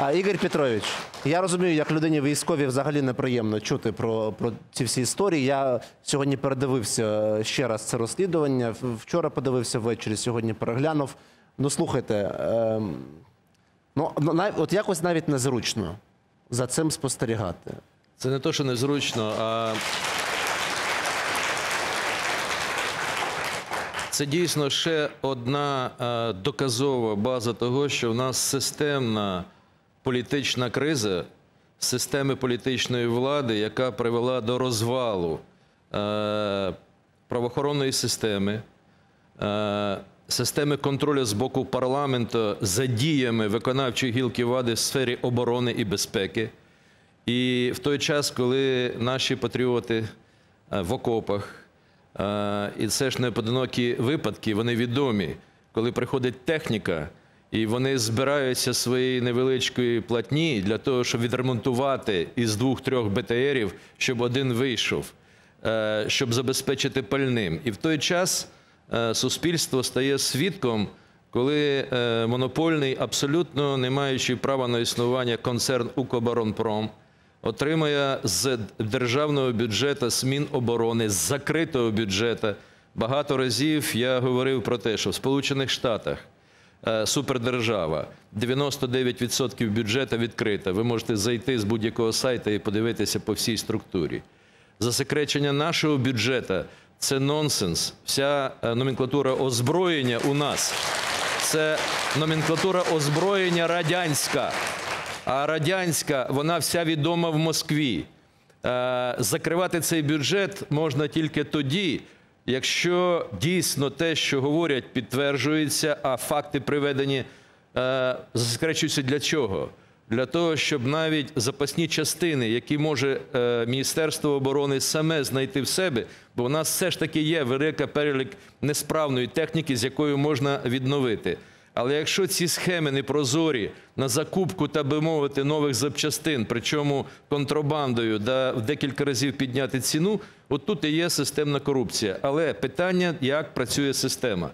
А, Ігор Петрович, я розумію, як людині військовій взагалі неприємно чути про, про ці всі історії. Я сьогодні передивився ще раз це розслідування. Вчора подивився ввечері, сьогодні переглянув. Ну слухайте, ем, ну ну, нав- от якось навіть незручно за цим спостерігати. Це не то, що незручно, а це дійсно ще одна е, доказова база того, що в нас системна політична криза системи політичної влади, яка привела до розвалу е, правоохоронної системи, е, системи контролю з боку парламенту за діями виконавчої гілки влади в сфері оборони і безпеки. І в той час, коли наші патріоти е, в окопах, і це ж не поодинокі випадки, вони відомі, коли приходить техніка, і вони збираються своєї невеличкої платні для того, щоб відремонтувати із двох-трьох БТРів, щоб один вийшов, е, щоб забезпечити пальним. І в той час е, суспільство стає свідком, коли е, монопольний, абсолютно не маючи права на існування концерн «Укроборонпром» отримує з державного бюджету, з Міноборони, з закритого бюджету. Багато разів я говорив про те, що в Сполучених Штатах супердержава, 99% бюджету відкрита. Ви можете зайти з будь-якого сайту і подивитися по всій структурі. Засекречення нашого бюджету це нонсенс. Вся е, номенклатура озброєння у нас це номенклатура озброєння радянська. А радянська, вона вся відома в Москві. Е, Закривати цей бюджет можна тільки тоді, якщо дійсно те, що говорять, підтверджується, а факти приведені заскречуються для чого? Для того, щоб навіть запасні частини, які може е, Міністерство оборони саме знайти в себе, бо у нас все ж таки є велика перелік несправної техніки, з якою можна відновити. Але якщо ці схеми не прозорі на закупку, так би мовити, нових запчастин, причому контрабандою, да в декілька разів підняти ціну, от тут і є системна корупція. Але питання, як працює система.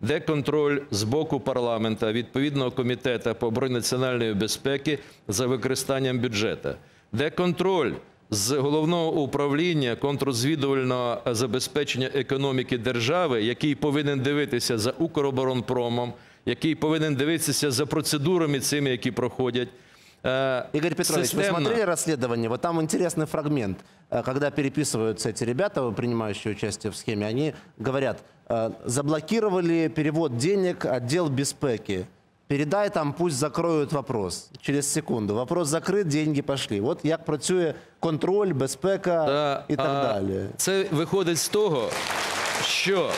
Де контроль з боку парламента, відповідного комітету по обороні національної безпеки за використанням бюджету? Де контроль з головного управління контррозвідувального забезпечення економіки держави, який повинен дивитися за Укроборонпромом, який повинен дивитися за процедурами цими, які проходять? Е, Игорь Петрович, вы системно. смотрели расследование? Вот там интересный фрагмент. Э, Когда переписываются эти ребята, принимающие участие в схеме, они говорят, э, заблокировали перевод денег отдел беспеки. Передай там, пусть закроют вопрос. Через секунду. Вопрос закрыт, деньги пошли. Вот як працює контроль, безпека Та, і так а, далі. Це виходить з того, що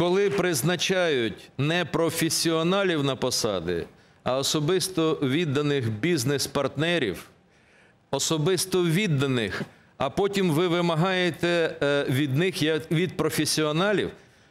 коли призначають не професіоналів на посади, а особисто відданих бізнес-партнерів, особисто відданих, а потім ви вимагаєте е, від них, від професіоналів,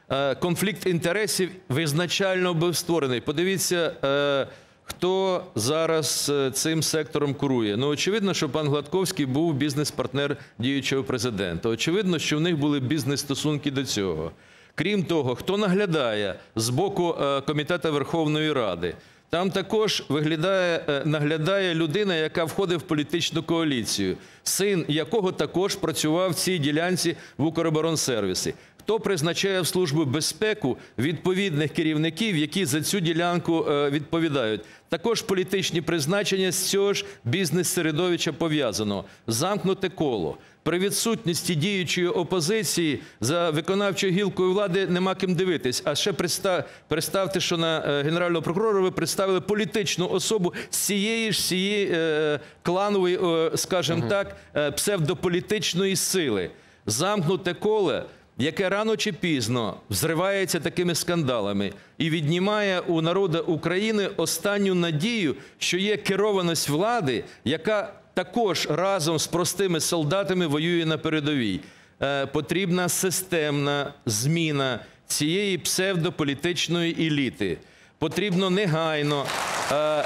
е, конфлікт інтересів визначально був створений. Подивіться, е, хто зараз цим сектором курує. Ну, очевидно, що пан Гладковський був бізнес-партнер діючого президента. Очевидно, що в них були бізнес-стосунки до цього. Крім того, хто наглядає з боку е, комітету Верховної Ради. Там також виглядає, е, наглядає людина, яка входить в політичну коаліцію, син якого також працював в цій ділянці в Укроборонсервісі. Хто призначає в службу безпеку відповідних керівників, які за цю ділянку е, відповідають? Також політичні призначення з цього ж бізнес-середовища пов'язано. Замкнуте коло. При відсутності діючої опозиції за виконавчою гілкою влади нема ким дивитись. А ще представ, представте, що на е, генерального прокурора ви представили політичну особу з цієї ж цієї е, кланової, скажімо так, е, псевдополітичної сили. Замкнуте коло яке рано чи пізно взривається такими скандалами і віднімає у народу України останню надію, що є керованість влади, яка також разом з простими солдатами воює на передовій. Е, потрібна системна зміна цієї псевдополітичної еліти. Потрібно негайно е,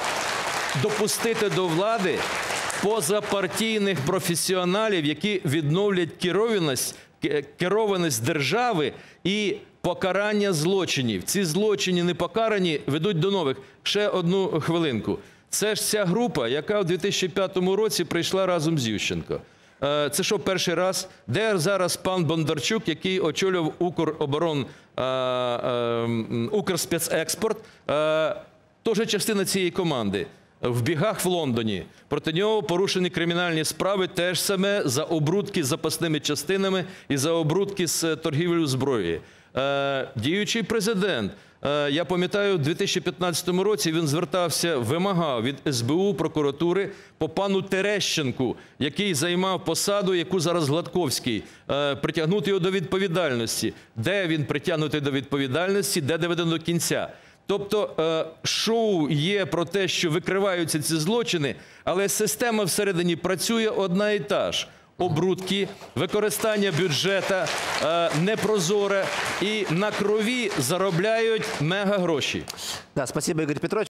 допустити до влади позапартійних професіоналів, які відновлять керованість, керованість держави і покарання злочинів. Ці злочини не покарані ведуть до нових. Ще одну хвилинку. Це ж ця група, яка в 2005 році прийшла разом з Ющенко. Е, Це що перший раз? Де зараз пан Бондарчук, який очолював Укроборон е, е, Укрспецекспорт, теж частина цієї команди. В бігах в Лондоні проти нього порушені кримінальні справи теж саме за обрудки з запасними частинами і за обрудки з торгівлею зброєю. Е, діючий президент. Е, Я пам'ятаю, у 2015 році він звертався, вимагав від СБУ прокуратури по пану Терещенку, який займав посаду, яку зараз Гладковський, е, притягнути його до відповідальності. Де він притягнутий до відповідальності, де доведено до кінця. Тобто е, шоу є про те, що викриваються ці злочини, але система всередині працює одна і та ж. Обрудки, використання бюджета е, непрозоре і на крові заробляють мега гроші. Да, спасибо, Ігор Петрович.